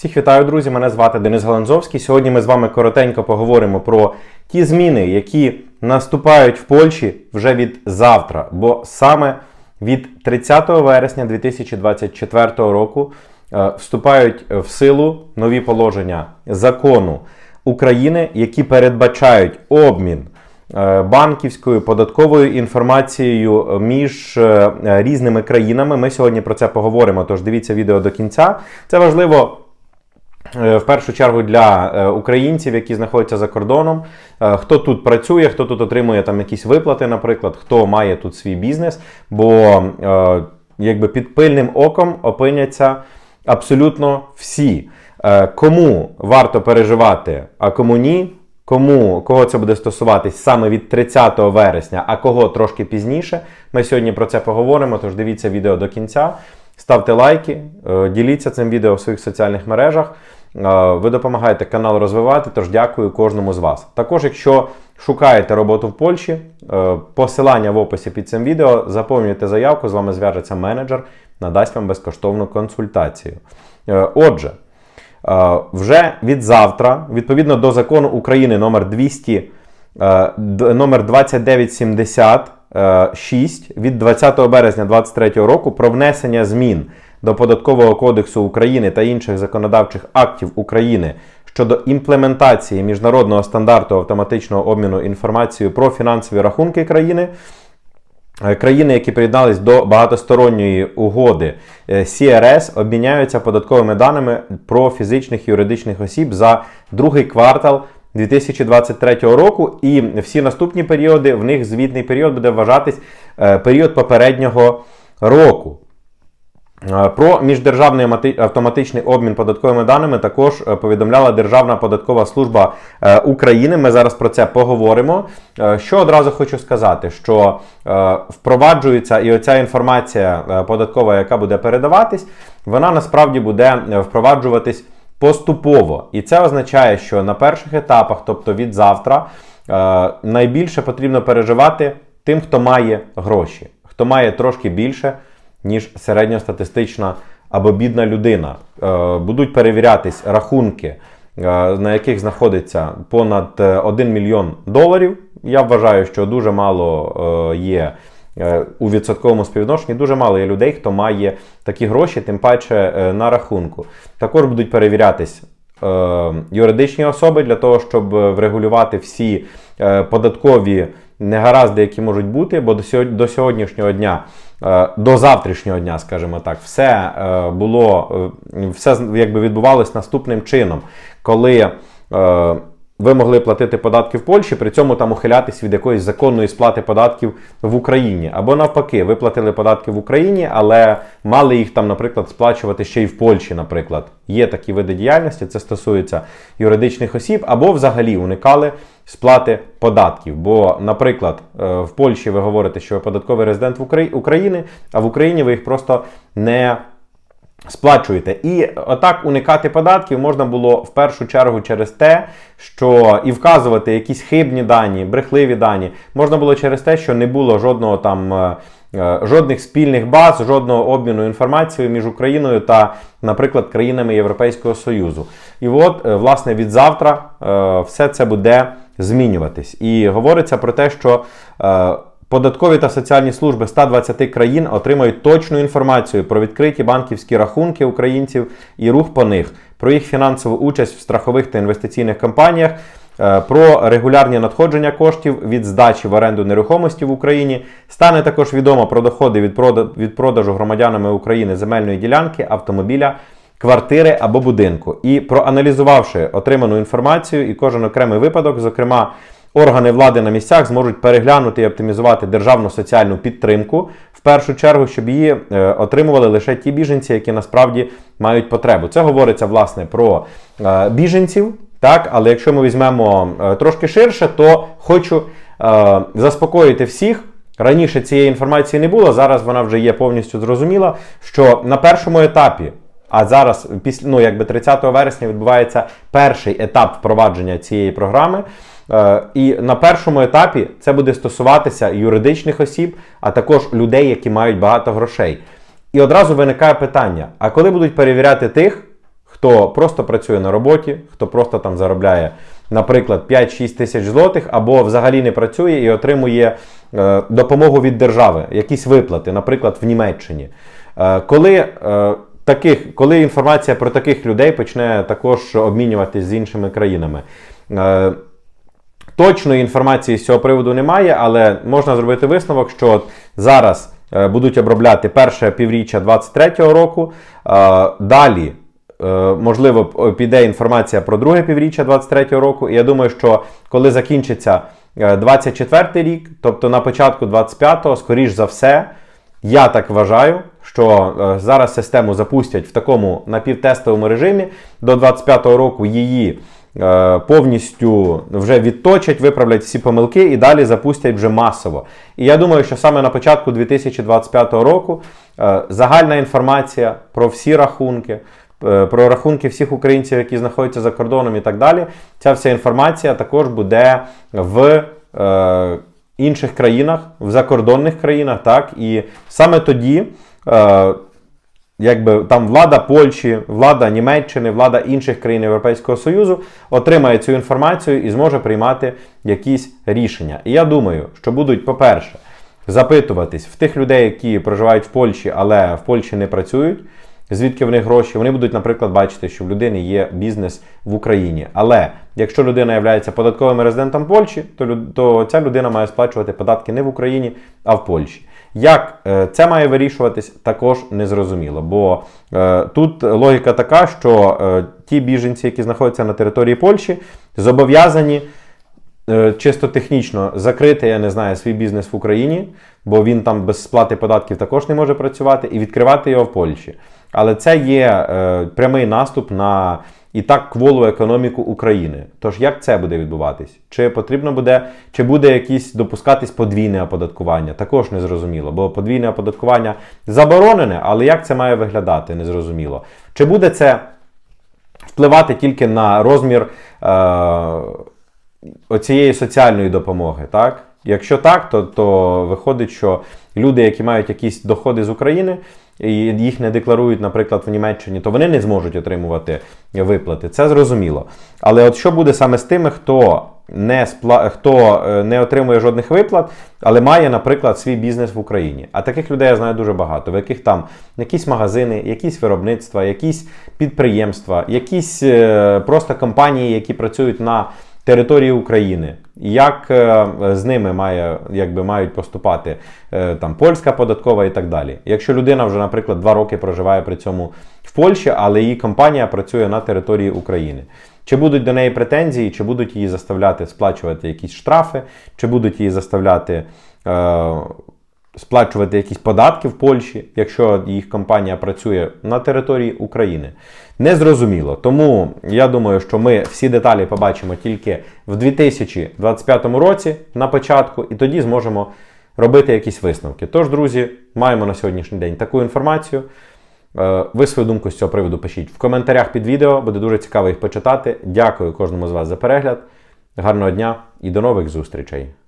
Всіх вітаю, друзі! Мене звати Денис Галанзовський. Сьогодні ми з вами коротенько поговоримо про ті зміни, які наступають в Польщі вже від завтра. Бо саме від 30 вересня 2024 року е, вступають в силу нові положення закону України, які передбачають обмін е, банківською податковою інформацією між е, різними країнами. Ми сьогодні про це поговоримо. Тож дивіться відео до кінця. Це важливо. Е, В першу чергу для е, українців, які знаходяться за кордоном, Е, хто тут працює, хто тут отримує там якісь виплати, наприклад, хто має тут свій бізнес, бо якби під пильним оком опиняться абсолютно всі. Кому варто переживати, а кому ні, Кому кого це буде стосуватись саме від 30 вересня, а кого трошки пізніше. Ми сьогодні про це поговоримо. Тож дивіться відео до кінця. Ставте лайки, діліться цим відео в своїх соціальних мережах. Е, Ви допомагаєте канал розвивати, тож дякую кожному з вас. Також, якщо шукаєте роботу в Польщі, е, посилання в описі під цим відео, заповнюйте заявку, з вами зв'яжеться менеджер, надасть вам безкоштовну консультацію. Е, Отже. Вже від завтра, відповідно до закону України номер 200, е, д- номер 2976 від 20 березня 2023 року про внесення змін до Податкового кодексу України та інших законодавчих актів України щодо імплементації міжнародного стандарту автоматичного обміну інформацією про фінансові рахунки країни. Е, Країни, які приєднались до багатосторонньої угоди е, CRS, обміняються податковими даними про фізичних і юридичних осіб за другий квартал 2023 року, і всі наступні періоди в них звітний період буде вважатись е, період попереднього року. Е, Про міждержавний мати- автоматичний обмін податковими даними також е, повідомляла Державна податкова служба е, України. Ми зараз про це поговоримо. Що одразу хочу сказати, що впроваджується і оця інформація податкова, яка буде передаватись, вона насправді буде впроваджуватись поступово. І це означає, що на перших етапах, тобто від завтра, найбільше потрібно переживати тим, хто має гроші, хто має трошки більше ніж середньостатистична або бідна людина. Е, Будуть перевірятись рахунки, е, на яких знаходиться понад е, 1 мільйон доларів. Я вважаю, що дуже мало е, є е, у відсотковому співвідношенні, дуже мало є людей, хто має такі гроші, тим паче е, на рахунку. Також будуть перевірятись е, юридичні особи для того, щоб е, врегулювати всі е, податкові негаразди, які можуть бути, бо до сьогодні- до сьогоднішнього дня, е, до завтрашнього дня, скажімо так, все е, було, е, все якби відбувалось наступним чином, коли. Ви могли платити податки в Польщі, при цьому там ухилятись від якоїсь законної сплати податків в Україні. Або навпаки, ви платили податки в Україні, але мали їх там, наприклад, сплачувати ще й в Польщі, наприклад. Є такі види діяльності, це стосується юридичних осіб, або взагалі уникали сплати податків. Бо, наприклад, е, в Польщі ви говорите, що ви податковий резидент України, а в Україні ви їх просто не сплачуєте. І отак уникати податків можна було в першу чергу через те, що і вказувати якісь хибні дані, брехливі дані, можна було через те, що не було жодного там. е, е, Жодних спільних баз, жодного обміну інформацією між Україною та, наприклад, країнами Європейського Союзу. І от, е, власне, від завтра все це буде змінюватись. І говориться про те, що Податкові та соціальні служби 120 країн отримають точну інформацію про відкриті банківські рахунки українців і рух по них, про їх фінансову участь в страхових та інвестиційних компаніях, е, про регулярні надходження коштів від здачі в оренду нерухомості в Україні. Стане також відомо про доходи від продажу громадянами України земельної ділянки, автомобіля. Квартири або будинку, і проаналізувавши отриману інформацію і кожен окремий випадок, зокрема Органи влади на місцях зможуть переглянути і оптимізувати державну соціальну підтримку в першу чергу, щоб її е, отримували лише ті біженці, які насправді мають потребу. Це говориться власне про е, біженців, так, але якщо ми візьмемо е, трошки ширше, то хочу заспокоїти всіх. Раніше цієї інформації не було, зараз вона вже є повністю зрозуміла, що на першому етапі а зараз, після ну якби 30 вересня, відбувається перший етап впровадження цієї програми. Е, І на першому етапі це буде стосуватися юридичних осіб, а також людей, які мають багато грошей. І одразу виникає питання: а коли будуть перевіряти тих, хто просто працює на роботі, хто просто там заробляє, наприклад, 5-6 тисяч злотих, або взагалі не працює і отримує е, допомогу від держави, якісь виплати, наприклад, в Німеччині. Е, коли, таких, коли інформація про таких людей почне також обмінюватись з іншими країнами. Точної інформації з цього приводу немає, але можна зробити висновок, що от зараз е, будуть обробляти перше півріччя 2023 року. е, Далі, е, можливо, піде інформація про друге півріччя 2023 року. І я думаю, що коли закінчиться 2024 рік, тобто на початку 2025-го, скоріш за все, я так вважаю, що зараз систему запустять в такому напівтестовому режимі. До 2025 року її повністю вже відточать, виправлять всі помилки і далі запустять вже масово. І я думаю, що саме на початку 2025 року е, загальна інформація про всі рахунки. е, Про рахунки всіх українців, які знаходяться за кордоном і так далі. Ця вся інформація також буде в е, інших країнах, в закордонних країнах, так, і саме тоді, е, якби там влада Польщі, влада Німеччини, влада інших країн Європейського Союзу отримає цю інформацію і зможе приймати якісь рішення. І я думаю, що будуть, по-перше, запитуватись в тих людей, які проживають в Польщі, але в Польщі не працюють. Звідки в них гроші? Вони будуть, наприклад, бачити, що в людини є бізнес в Україні. Але якщо людина є податковим резидентом Польщі, то, то ця людина має сплачувати податки не в Україні, а в Польщі. Як е, це має вирішуватись, також незрозуміло. Бо е, тут логіка така, що е, ті біженці, які знаходяться на території Польщі, зобов'язані чисто технічно закрити, я не знаю, свій бізнес в Україні, бо він там без сплати податків також не може працювати, і відкривати його в Польщі. Але це є е, прямий наступ на і так кволу економіку України. Тож як це буде відбуватись? Чи потрібно буде, чи буде якісь допускатись подвійне оподаткування? Також не зрозуміло, бо подвійне оподаткування заборонене, але як це має виглядати, не зрозуміло. Чи буде це впливати тільки на розмір е, оцієї соціальної допомоги, так? Якщо так, то, то виходить, що люди, які мають якісь доходи з України, їх не декларують, наприклад, в Німеччині, то вони не зможуть отримувати виплати. Це зрозуміло. Але от що буде саме з тими, хто не спла... хто е, не отримує жодних виплат, але має, наприклад, свій бізнес в Україні. А таких людей я знаю дуже багато, в яких там якісь магазини, якісь виробництва, якісь підприємства, якісь е, просто компанії, які працюють на території України. Як е, з ними має, якби мають поступати е, там польська податкова і так далі. Якщо людина вже, наприклад, два роки проживає при цьому в Польщі, але її компанія працює на території України. Чи будуть до неї претензії, чи будуть її заставляти сплачувати якісь штрафи, чи будуть її заставляти е, сплачувати якісь податки в Польщі, якщо їх компанія працює на території України. Незрозуміло. Тому я думаю, що ми всі деталі побачимо тільки в 2025 році на початку, і тоді зможемо робити якісь висновки. Тож, друзі, маємо на сьогоднішній день таку інформацію. Е, Ви свою думку з цього приводу пишіть в коментарях під відео, буде дуже цікаво їх почитати. Дякую кожному з вас за перегляд. Гарного дня і до нових зустрічей!